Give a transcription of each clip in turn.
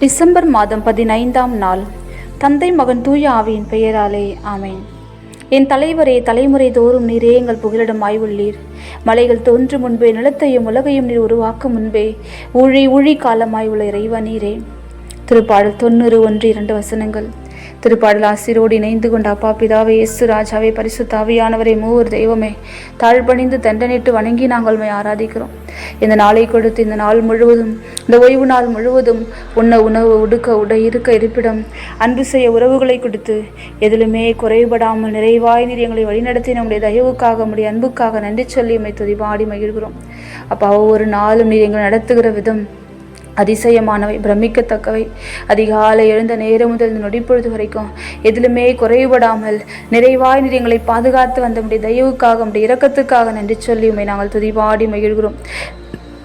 December மாதம் பதினைந்தாம் நாள். தந்தை மகன் தூய ஆவியின் பெயராலே ஆமேன். என் தலைவரே தலைமுறை தோறும் நீரே எங்கள் புகலிடமாய் உள்ளீர் மலைகள் தோன்று முன்பே நிலத்தையும் உலகையும் நீர் உருவாக்கும் முன்பே ஊழி ஊழி காலமாய் உள்ள இறைவ நீரே. திருப்பாடல் தொண்ணூறு ஒன்று இரண்டு வசனங்கள். திருப்பாடல் ஆசிரோடு இணைந்து கொண்ட அப்பா பிதாவை இயேசு ராஜாவே பரிசுத்தாவியானவரை மூவர் தெய்வமே தாழ்பணிந்து தண்டனிட்டு வணங்கி நாங்கள் உண்மை ஆராதிக்கிறோம். இந்த நாளை கொடுத்து இந்த நாள் முழுவதும் இந்த ஓய்வு நாள் முழுவதும் உண்ண உணவு உடுக்க உடை இருக்க இருப்பிடம் அன்பு செய்ய உறவுகளை கொடுத்து எதிலுமே குறைபடாமல் நிறைவாய் நீர் எங்களை வழிநடத்தி நம்முடைய தயவுக்காக நம்முடைய அன்புக்காக நன்றி சொல்லி துதிபாடி மகிழ்கிறோம். அப்பா ஒவ்வொரு நாளும் நீர் எங்களை நடத்துகிற விதம் அதிசயமானவை பிரமிக்கத்தக்கவை. அதிகாலை எழுந்த நேரம் முதல் நொடிப்பொழுது வரைக்கும் எதிலுமே குறைபடாமல் நிறைவாய் நீர் எங்களை பாதுகாத்து வந்த நம்முடைய தயவுக்காக நம்முடைய இரக்கத்துக்காக நன்றி சொல்லி உண்மை நாங்கள் துதிபாடி மகிழ்கிறோம்.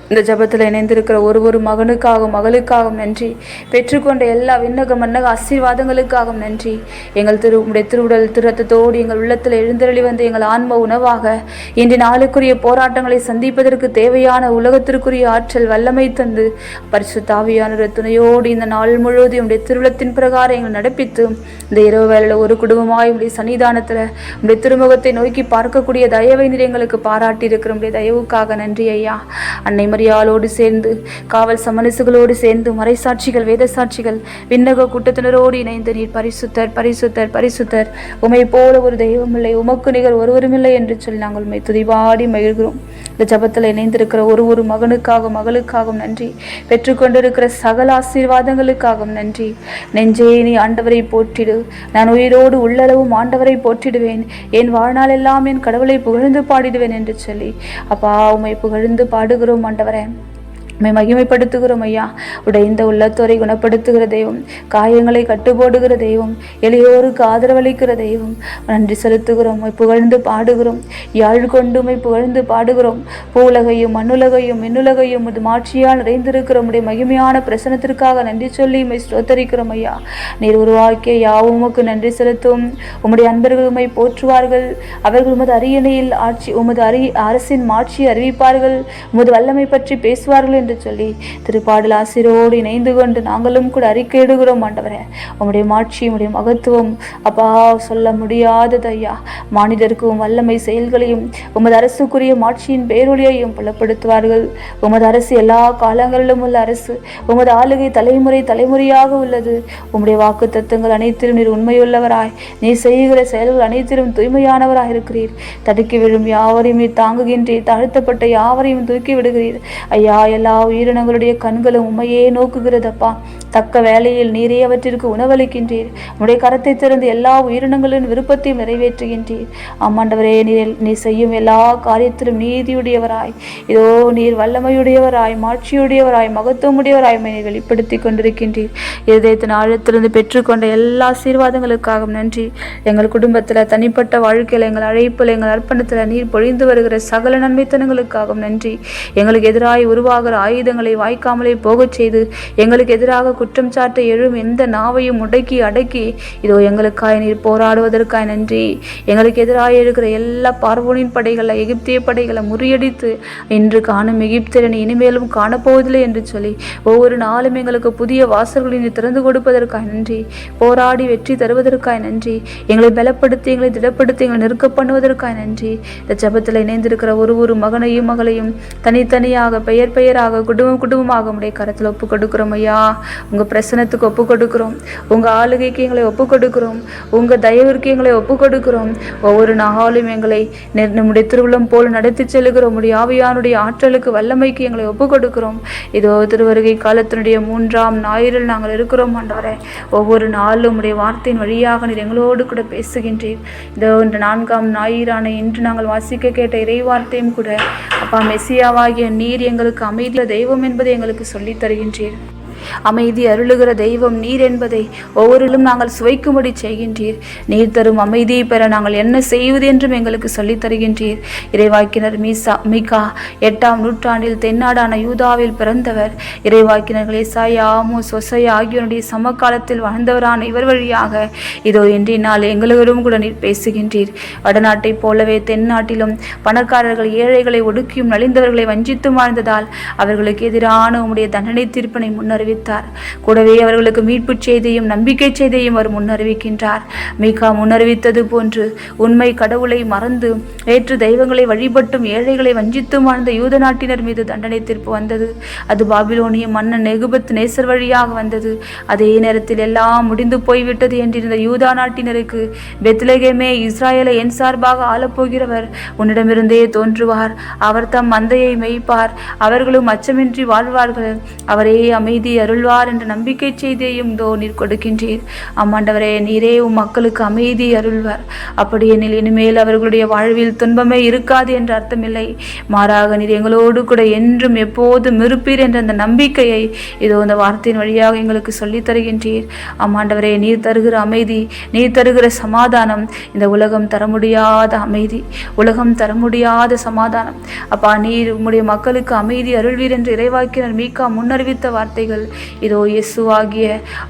இந்த ஜபத்தில் இணைந்திருக்கிற ஒரு ஒரு மகனுக்காகவும் மகளுக்காகவும் நன்றி. பெற்றுக்கொண்ட எல்லா விண்ணக மன்னக ஆசீர்வாதங்களுக்காகவும் நன்றி. எங்கள் திரு உடைய திருவுடல் திருத்தத்தோடு எங்கள் உள்ளத்தில் எழுந்தருளி வந்து எங்கள் ஆன்ம உணவாக இன்று நாளுக்குரிய போராட்டங்களை சந்திப்பதற்கு தேவையான உலகத்திற்குரிய ஆற்றல் வல்லமை தந்து பரிசு தாவியான துணையோடு இந்த நாள் முழுவதும் உடைய திருவிழத்தின் பிரகாரம் எங்கள் நடப்பித்து இந்த இரவு வேளையில் ஒரு குடும்பமாய் உடைய சன்னிதானத்தில் உடைய திருமுகத்தை நோக்கி பார்க்கக்கூடிய தயவை நீர் எங்களுக்கு பாராட்டி இருக்கிற உடைய தயவுக்காக நன்றி ஐயா. அன்னை சமரியாலோடு சேர்ந்து காவல் சமரசுகளோடு சேர்ந்து மறைசாட்சிகள் வேத சாட்சிகள் விண்ணக கூட்டத்தினரோடு இணைந்து நீர் பரிசுத்தர் பரிசுத்தர் பரிசுத்தர் உமை போல ஒரு தெய்வம் இல்லை உமக்கு நிகர் ஒருவருமில்லை என்று சொல்லி நாங்கள் உண்மை துதிபாடி மகிழ்கிறோம். இந்த ஜபத்தில் இணைந்திருக்கிற ஒரு ஒரு மகனுக்காகவும் மகளுக்காகவும் நன்றி. பெற்றுக்கொண்டிருக்கிற சகல ஆசீர்வாதங்களுக்காகவும் நன்றி. நெஞ்சே நீ ஆண்டவரை போற்றிடு. நான் உயிரோடு உள்ளளவும் ஆண்டவரை போற்றிடுவேன். என் வாழ்நாள் எல்லாம் என் கடவுளை புகழ்ந்து பாடிடுவேன் என்று சொல்லி அப்பா உமை புகழ்ந்து பாடுகிறோம் ஆண்டவர். എന്താ உம்மை மகிமைப்படுத்துகிறோம் ஐயா. உடைந்த உள்ளத்தோரை குணப்படுத்துகிற தெய்வம் காயங்களை கட்டுப்போடுகிற தெய்வம் எளியோருக்கு ஆதரவளிக்கிற தெய்வம். நன்றி செலுத்துகிறோம் புகழ்ந்து பாடுகிறோம். யாழ் கொண்டுமை புகழ்ந்து பாடுகிறோம். பூலகையும் மண்ணுலகையும் மின்னுலகையும் இது மாட்சியால் நிறைந்திருக்கிற உடைய மகிமையான பிரசனத்திற்காக நன்றி சொல்லி உம்மை ஸ்தோத்தரிக்கிறோம் ஐயா. நீர் உருவாக்கிய யாவும் உமக்கு நன்றி செலுத்தும். உம்முடைய அன்பர்கள் உம்மை போற்றுவார்கள். அவர்கள் உமது அரியணையில் ஆட்சி உமது அரி அரசின் மாட்சியை அறிவிப்பார்கள். உமது வல்லமை பற்றி பேசுவார்கள் என்று சொல்லி திருப்பாடல் ஆசிரோடு இணைந்து கொண்டு நாங்களும் கூட அறிக்கையிடுகிறோம் ஆண்டவரே. உம்முடைய மாட்சி உம்முடைய மகத்துவம் அப்பா சொல்ல முடியாதது ஐயா. மானிடருக்கும் வல்லமை செயல்களையும் உமது அரசுக்குரிய மாட்சியின் பேரொழியையும் புலப்படுத்துவார்கள். உமது அரசு எல்லா காலங்களிலும் உள்ள அரசு உமது ஆளுகை தலைமுறை தலைமுறையாக உள்ளது. உம்முடைய வாக்கு தத்துவங்கள் அனைத்திலும் நீர் உண்மையுள்ளவராய். நீ செய்கிற செயல்கள் அனைத்திலும் தூய்மையானவராக இருக்கிறீர். தடுக்கி விழும் யாவரையும் தாங்குகின்றீர். தாழ்த்தப்பட்ட யாவரையும் தூக்கி விடுகிறீர். ஐயா எல்லா உயிரினங்களுடைய கண்களும் உண்மையே நோக்குகிறதப்பா. தக்க வேலையில் நீரே அவற்றிற்கு உணவளிக்கின்றீர். உடைய கரத்தை திறந்து எல்லா உயிரினங்களின் விருப்பத்தையும் நிறைவேற்றுகின்றீர். ஆமாண்டவரே நீர் நீ செய்யும் எல்லா காரியத்திலும் நீதியுடையவராய். இதோ நீர் வல்லமையுடையவராய் மாட்சியுடையவராய் மகத்துவமுடையவராய் உம்மை நீர் வெளிப்படுத்தி கொண்டிருக்கின்றீர். இதயத்தின் ஆழத்திலிருந்து பெற்றுக்கொண்ட எல்லா ஆசீர்வாதங்களுக்காகவும் நன்றி. எங்கள் குடும்பத்தில் தனிப்பட்ட வாழ்க்கையில் எங்கள் அழைப்பில் எங்கள் அர்ப்பணத்தில் நீர் பொழிந்து வருகிற சகல நன்மைத்தனங்களுக்காகவும் நன்றி. எங்களுக்கு எதிராய் உருவாகிற ஆயுதங்களை வாய்க்காமலே போகச் செய்து எங்களுக்கு எதிராக குற்றம் சாட்ட எழும் எந்த நாவையும் முடக்கி அடக்கி இதோ எங்களுக்காய் நீர் போராடுவதற்காய் நன்றி. எங்களுக்கு எதிராக எழுகிற எல்லா பார்வோனின் படைகளை எகிப்திய படைகளை முறியடித்து இன்று காணும் எகிப்தியனை இனிமேலும் காணப்போவதில்லை என்று சொல்லி ஒவ்வொரு நாளும் எங்களுக்கு புதிய வாசல்களை திறந்து கொடுப்பதற்காய் நன்றி. போராடி வெற்றி தருவதற்காய் நன்றி. எங்களை பலப்படுத்தி எங்களை திடப்படுத்தி எங்களை நெருக்க பண்ணுவதற்காய் நன்றி. இந்த ஜபத்தில் இணைந்திருக்கிற ஒரு ஒரு மகனையும் மகளையும் தனித்தனியாக பெயர் பெயராக குடும்பம் குடும்பமாக உடைய கரத்தில் ஒப்பு கொடுக்குறோம் ஐயா. உங்கள் பிரசனத்துக்கு ஒப்பு கொடுக்குறோம். உங்கள் ஆளுகைக்கு எங்களை ஒப்பு கொடுக்குறோம். உங்கள் தயவிற்கு எங்களை ஒப்பு கொடுக்குறோம். ஒவ்வொரு நாளும் எங்களை நம்முடைய திருவிழம் போல் நடத்தி செல்கிறோம் உடைய ஆவியானுடைய ஆற்றலுக்கு வல்லமைக்கு எங்களை ஒப்பு கொடுக்குறோம். இதோ திருவருகை காலத்தினுடைய மூன்றாம் ஞாயிறில் நாங்கள் இருக்கிறோம் ஆண்டவரே ஒவ்வொரு நாளும் உடைய வார்த்தையின் வழியாக நீர் எங்களோடு கூட பேசுகின்றீர். இதோ இந்த நான்காம் ஞாயிறான இன்று நாங்கள் வாசிக்க கேட்ட இறை வார்த்தையும் கூட அப்பா மெஸ்ஸியாவாகிய நீர் எங்களுக்கு அமைதியில் தெய்வம் என்பதை எங்களுக்கு சொல்லித் தருகின்றீர். அமைதி அருளுகிற தெய்வம் நீர் என்பதை ஒவ்வொருளும் நாங்கள் சுவைக்கும்படி செய்கின்றீர். நீர் தரும் அமைதியை பெற நாங்கள் என்ன செய்வது என்றும் எங்களுக்கு சொல்லித் தருகின்றீர். இறைவாக்கினர் மீசா மிகா எட்டாம் நூற்றாண்டில் தென்னாடான யூதாவில் பிறந்தவர். இறைவாக்கினர்கள் ஏசாயா ஆமோஸ் ஆகியோருடைய சமகாலத்தில் வாழ்ந்தவரான இவர் வழியாக இதோ இன்றைய நாள் எங்களோடும் கூட நீர் பேசுகின்றீர். வடநாட்டைப் போலவே தென்னாட்டிலும் பணக்காரர்கள் ஏழைகளை ஒடுக்கியும் நலிந்தவர்களை வஞ்சித்தும் வாழ்ந்ததால் அவர்களுக்கு எதிரான உம்முடைய தண்டனை தீர்ப்பினை முன்னறிவி அறிவித்தார். கூடவே அவர்களுக்கு மீட்புச் செய்தியும் நம்பிக்கை செய்தியும் அவர் முன்னறிவிக்கின்றார். மீகா முன்னறிவித்தது போன்று உண்மை கடவுளை மறந்து வேற்று தெய்வங்களை வழிபட்டும் ஏழைகளை வஞ்சித்தும் வாழ்ந்த யூத நாட்டினர் மீது தண்டனை தீர்ப்பு வந்தது. அது பாபிலோனிய மன்னன் நெகுபத் நேசர் வழியாக வந்தது. அதே நேரத்தில் எல்லாம் முடிந்து போய்விட்டது என்றிருந்த யூதா நாட்டினருக்கு பெத்லகேமே இஸ்ராயலை என் சார்பாக ஆளப்போகிறவர் உன்னிடமிருந்தே தோன்றுவார். அவர் தம் மந்தையை மெய்ப்பார். அவர்களும் அச்சமின்றி வாழ்வார்கள். அவரே அமைதி அருள்வார் என்ற நம்பிக்கை செய்தியையும் தோ நீர் கொடுக்கின்றீர். அம்மாண்டவரே நீரே உம் மக்களுக்கு அமைதி அருள்வார். அப்படி எனில் இனிமேல் அவர்களுடைய வாழ்வில் துன்பமே இருக்காது என்ற அர்த்தமில்லை. மாறாக நீர் எங்களோடு கூட என்றும் எப்போதும் இருப்பீர் என்ற அந்த நம்பிக்கையை இதோ இந்த வார்த்தையின் வழியாக எங்களுக்கு சொல்லித் தருகின்றீர். அம்மாண்டவரே நீர் தருகிற அமைதி நீர் தருகிற சமாதானம் இந்த உலகம் தர முடியாத அமைதி உலகம் தர முடியாத சமாதானம். அப்பா நீர் உம்முடைய மக்களுக்கு அமைதி அருள்வீர் என்று இறைவாக்கினர் மீகா முன்னறிவித்த வார்த்தைகள் இதோ இயேசுவாகிய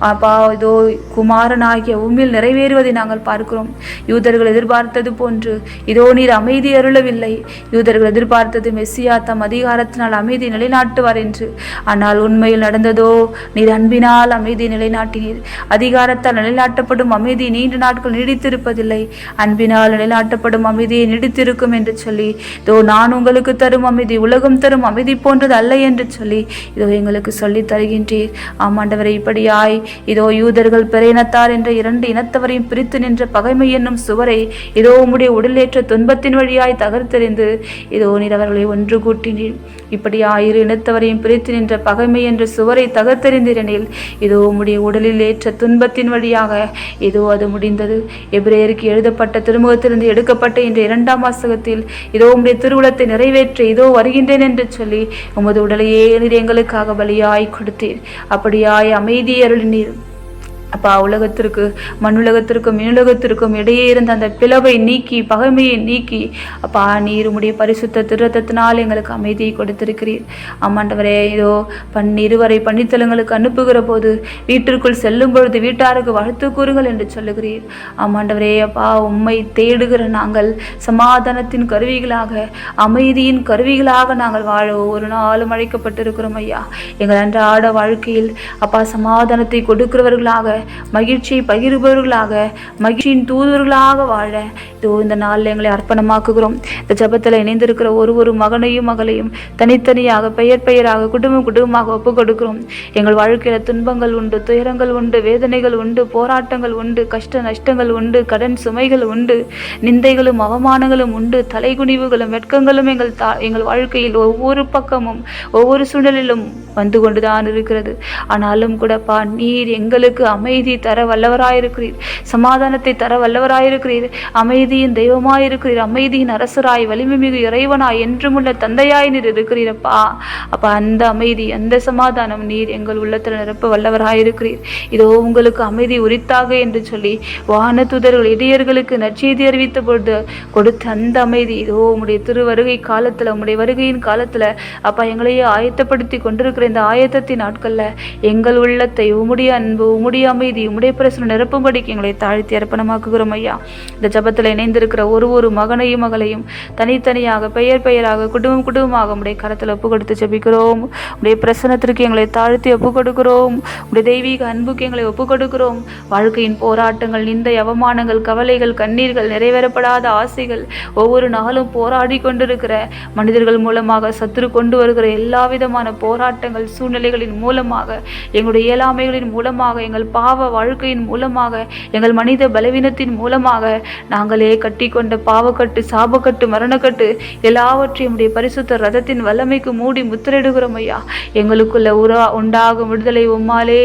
அப்பா இதோ குமாரனாகிய உண்மையில் நிறைவேறுவதை நாங்கள் பார்க்கிறோம். யூதர்கள் எதிர்பார்த்தது போன்று இதோ நீர் அமைதி அருளவில்லை. யூதர்கள் எதிர்பார்த்தது மெஸ்ஸியா தம் அதிகாரத்தினால் அமைதி நிலைநாட்டுவார் என்று. ஆனால் உண்மையில் நடந்ததோ நீர் அன்பினால் அமைதி நிலைநாட்டினீர். அதிகாரத்தால் நிலைநாட்டப்படும் அமைதி நீண்ட நாட்கள் நீடித்திருப்பதில்லை. அன்பினால் நிலைநாட்டப்படும் அமைதியை நீடித்திருக்கும் என்று சொல்லி இதோ நான் உங்களுக்கு தரும் அமைதி உலகம் தரும் அமைதி போன்றது அல்ல என்று சொல்லி இதோ எங்களுக்கு சொல்லி தருகின்றீர் ஆமாண்டவரை இப்படியாய் இதோ யூதர்கள் பிற இனத்தார் என்ற இரண்டு இனத்தவரையும் பிரித்து நின்ற பகைமை என்னும் சுவரை இதோ உம்முடைய உடலேற்ற துன்பத்தின் வழியாய் தகர்த்தெறிந்து இதோ நீர் அவர்களை ஒன்று கூட்டினீர். இப்படி ஆயிரு இனத்தவரையும் பிரித்து நின்ற பகைமை என்ற சுவரை தகர்த்தெறிந்திரனில் இதோ உம்முடைய உடலில் ஏற்ற துன்பத்தின் வழியாக இதோ அது முடிந்தது. எபிரேயருக்கு எழுதப்பட்ட திருமுகத்திலிருந்து எடுக்கப்பட்ட இந்த இரண்டாம் வாசகத்தில் இதோ உம்முடைய திருவுளத்தை நிறைவேற்ற இதோ வருகின்றேன் என்று சொல்லி உமது உடலையே நீர் எங்களுக்காக பலியாய் கொடுத்தீர். அப்படியாய் அமைதியருளினீர். அப்பா உலகத்திற்கு மண்ணுலகத்திற்கும் மினுலகத்திற்கும் இடையே இருந்த அந்த பிளவை நீக்கி பகைமையை நீக்கி அப்பா நீர் உடைய பரிசுத்த திருத்தத்தினால் எங்களுக்கு அமைதியை கொடுத்திருக்கிறீர். ஆமாண்டவரே இதோ பன் இருவரை பன்னித்தலங்களுக்கு அனுப்புகிற போது வீட்டிற்குள் செல்லும் பொழுது வீட்டாருக்கு வாழ்த்து கூறுங்கள் என்று சொல்லுகிறீர். ஆமாண்டவரே அப்பா உம்மை தேடுகிற நாங்கள் சமாதானத்தின் கருவிகளாக அமைதியின் கருவிகளாக நாங்கள் வாழ. ஒரு நாளும் அழைக்கப்பட்டிருக்கிறோம் ஐயா. எங்கள் அன்றாட வாழ்க்கையில் அப்பா சமாதானத்தை கொடுக்கிறவர்களாக மகிழ்ச்சியை பகிர்பவர்களாக மகிழ்ச்சியின் தூதுவர்களாக வாழ இதோ இந்த நாளில் எங்களை அர்ப்பணமாக்குகிறோம். இந்த ஜபத்தில் இணைந்திருக்கிற ஒரு ஒரு மகனையும் மகளையும் தனித்தனியாக பெயர் பெயராக குடும்பம் குடும்பமாக ஒப்பு கொடுக்கிறோம் எங்கள் வாழ்க்கையில் துன்பங்கள் உண்டு துயரங்கள் உண்டு வேதனைகள் உண்டு போராட்டங்கள் உண்டு கஷ்ட நஷ்டங்கள் உண்டு கடன் சுமைகள் உண்டு நிந்தைகளும் அவமானங்களும் உண்டு தலைகுனிவுகளும் வெட்கங்களும் எங்கள் தா எங்கள் வாழ்க்கையில் ஒவ்வொரு பக்கமும் ஒவ்வொரு சூழலிலும் வந்து கொண்டுதான் இருக்கிறது. ஆனாலும் கூடப்பா நீர் எங்களுக்கு அமைதி தர வல்லவராயிருக்கிறீர். சமாதானத்தை தர வல்லவராயிருக்கிறீர். அமைதியின் தெய்வமாயிருக்கிறீர். அமைதியின் அரசராய் வலிமை மிகு இறைவனாய் என்றுமுள்ள தந்தையாய் நீர் இருக்கிறீரப்பா அப்பா. அந்த அமைதி அந்த சமாதானம் நீர் எங்கள் உள்ளத்தில் நிரப்ப வல்லவராயிருக்கிறீர். இதோ உங்களுக்கு அமைதி உரித்தாக என்று சொல்லி வான தூதர்கள் இடையர்களுக்கு நற்செய்தி அறிவித்த பொழுது கொடுத்த அந்த அமைதி இதோ உம்முடைய திருவருகை காலத்தில் உம்முடைய வருகையின் காலத்தில் அப்பா எங்களையே ஆயத்தப்படுத்தி கொண்டிருக்கிற இந்த ஆயத்தத்தின் நாட்களில் எங்கள் உள்ளத்தை உம்முடைய அன்பு உம்முடைய அமைதி உம்முடைய பிரசனம் நிரப்பும்படிக்கு எங்களை தாழ்த்தி அர்ப்பணமாக்குகிறோம் ஐயா. இந்த ஜபத்தில் இணைந்திருக்கிற ஒரு ஒரு மகனையும் மகளையும் தனித்தனியாக பெயர் பெயராக குடும்பம் குடும்பமாக உடைய கரத்தில் ஒப்பு கொடுத்து ஜபிக்கிறோம். உடைய பிரசனத்திற்கு எங்களை தாழ்த்தி ஒப்பு கொடுக்கிறோம் உடைய தெய்வீக அன்புக்கு எங்களை ஒப்பு கொடுக்கிறோம் வாழ்க்கையின் போராட்டங்கள் நிந்தை அவமானங்கள் கவலைகள் கண்ணீர்கள் நிறைவேறப்படாத ஆசைகள் ஒவ்வொரு நாளும் போராடி கொண்டிருக்கிற மனிதர்கள் மூலமாக சத்துரு கொண்டு வருகிற எல்லா விதமான போராட்டங்கள் சூழ்நிலைகளின் மூலமாக எங்களுடைய இயலாமைகளின் மூலமாக எங்கள் பாவ வாழ்க்கையின் மூலமாக எங்கள் மனித பலவீனத்தின் மூலமாக நாங்களே கட்டி கொண்ட பாவக்கட்டு சாபக்கட்டு மரணக்கட்டு எல்லாவற்றையும் உடைய பரிசுத்த ரதத்தின் வல்லமைக்கு மூடி முத்திரையிடுகிறோம் ஐயா. எங்களுக்குள்ள உரா உண்டாகும் விடுதலை உம்மாலே.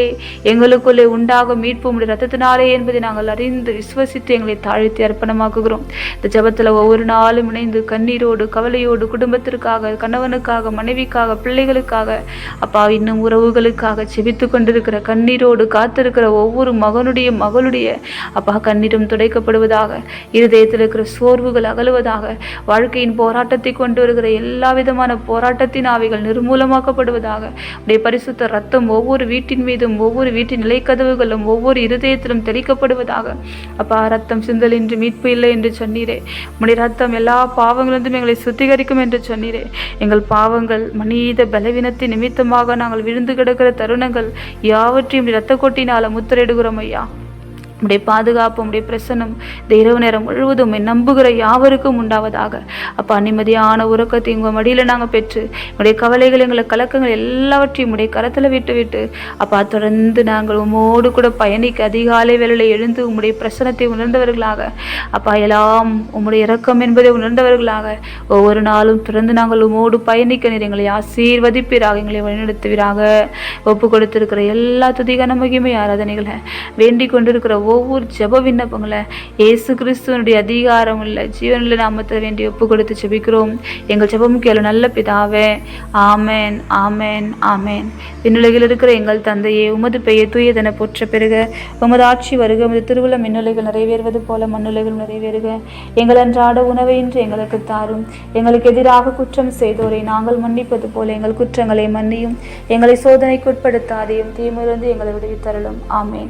எங்களுக்குள்ளே உண்டாகும் மீட்பு உடைய ரத்தத்தினாலே என்பதை நாங்கள் அறிந்து விசுவசித்து எங்களை தாழ்த்தி அர்ப்பணமாக்குகிறோம். இந்த ஜபத்தில் ஒவ்வொரு நாளும் இணைந்து கண்ணீரோடு கவலையோடு குடும்பத்திற்காக கணவனுக்காக மனைவிக்காக பிள்ளைகளுக்காக அப்பா இன்னும் உறவுகளுக்காக செபித்து கொண்டிருக்கிற கண்ணீரோடு காத்திருக்கிற ஒவ்வொரு மகனுடைய மகளுடைய அப்பா கண்ணீரும் துடைக்கப்படுவதாக இருதயத்தில் இருக்கிற சோர்வுகள் அகலுவதாக வாழ்க்கையின் போராட்டத்தை கொண்டு வருகிற எல்லா விதமான போராட்டத்தின் ஆவிகள் நிர்மூலமாக்கப்படுவதாக உடைய பரிசுத்த ரத்தம் ஒவ்வொரு வீட்டின் மீதும் ஒவ்வொரு வீட்டின் நிலைக்கதவுகளும் ஒவ்வொரு இருதயத்திலும் தெளிக்கப்படுவதாக அப்பா ரத்தம் சிந்தல் என்று மீட்பு இல்லை என்று சொன்னீரே. உடைய ரத்தம் எல்லா பாவங்களிலிருந்தும் எங்களை சுத்திகரிக்கும் என்று சொன்னீரே. எங்கள் பாவங்கள் மனித பலவீனத்தின் நிமித்தமாக நாங்கள் விழுந்து கிடக்கிற தருணங்கள் யாவற்றையும் இரத்த கொட்டினால முத்திரையிடுகிறோம் ஐயா உடைய பாதுகாப்பு உடைய பிரசன்னம் இந்த இரவு நேரம் முழுவதும் நம்புகிற யாவருக்கும் உண்டாவதாக. அப்பா நிம்மதியான உறக்கத்தை உங்கள் மடியில் நாங்கள் பெற்று உடைய கவலைகள் எங்களை கலக்கங்கள் எல்லாவற்றையும் உடைய கரத்தில் விட்டு விட்டு அப்பா தொடர்ந்து நாங்கள் உமோடு கூட பயணிக்க அதிகாலை வேலையில் எழுந்து உம்முடைய பிரசனத்தை உணர்ந்தவர்களாக. அப்பா எல்லாம் உம்முடைய இரக்கம் என்பதை உணர்ந்தவர்களாக. ஒவ்வொரு நாளும் தொடர்ந்து நாங்கள் உமோடு பயணிக்க நீர் எங்களை ஆசீர்வதிப்பீராக எங்களை வழிநடத்துவீராக. ஒப்பு கொடுத்திருக்கிற எல்லா துதிகன மகிமை ஆராதனைகளை வேண்டிக் கொண்டிருக்கிற ஒவ்வொரு ஜப விண்ணப்பங்களை இயேசு கிறிஸ்துவனுடைய அதிகாரம் உள்ள ஜீவனில் நாமத்தை வேண்டி ஒப்பு கொடுத்து ஜபிக்கிறோம். எங்கள் ஜபம் கேளு நல்ல பிதாவே ஆமேன் ஆமேன் ஆமேன். விண்ணுலகில் இருக்கிற எங்கள் தந்தையே உமது பெயர் தூயதென போற்ற பெருக உமது ஆட்சி வருக உமது திருவிழா மின்னுலைகள் நிறைவேறுவது போல மண்ணுலைகள் நிறைவேறுக. எங்கள் அன்றாட உணவை இன்று எங்களுக்கு தாரும். எங்களுக்கு எதிராக குற்றம் செய்தோரை நாங்கள் மன்னிப்பது போல எங்கள் குற்றங்களை மன்னியும். எங்களை சோதனைக்குட்படுத்தாதையும் தீமையிலிருந்து தீமிருந்து எங்களை விடுவித்தரலும் ஆமேன்.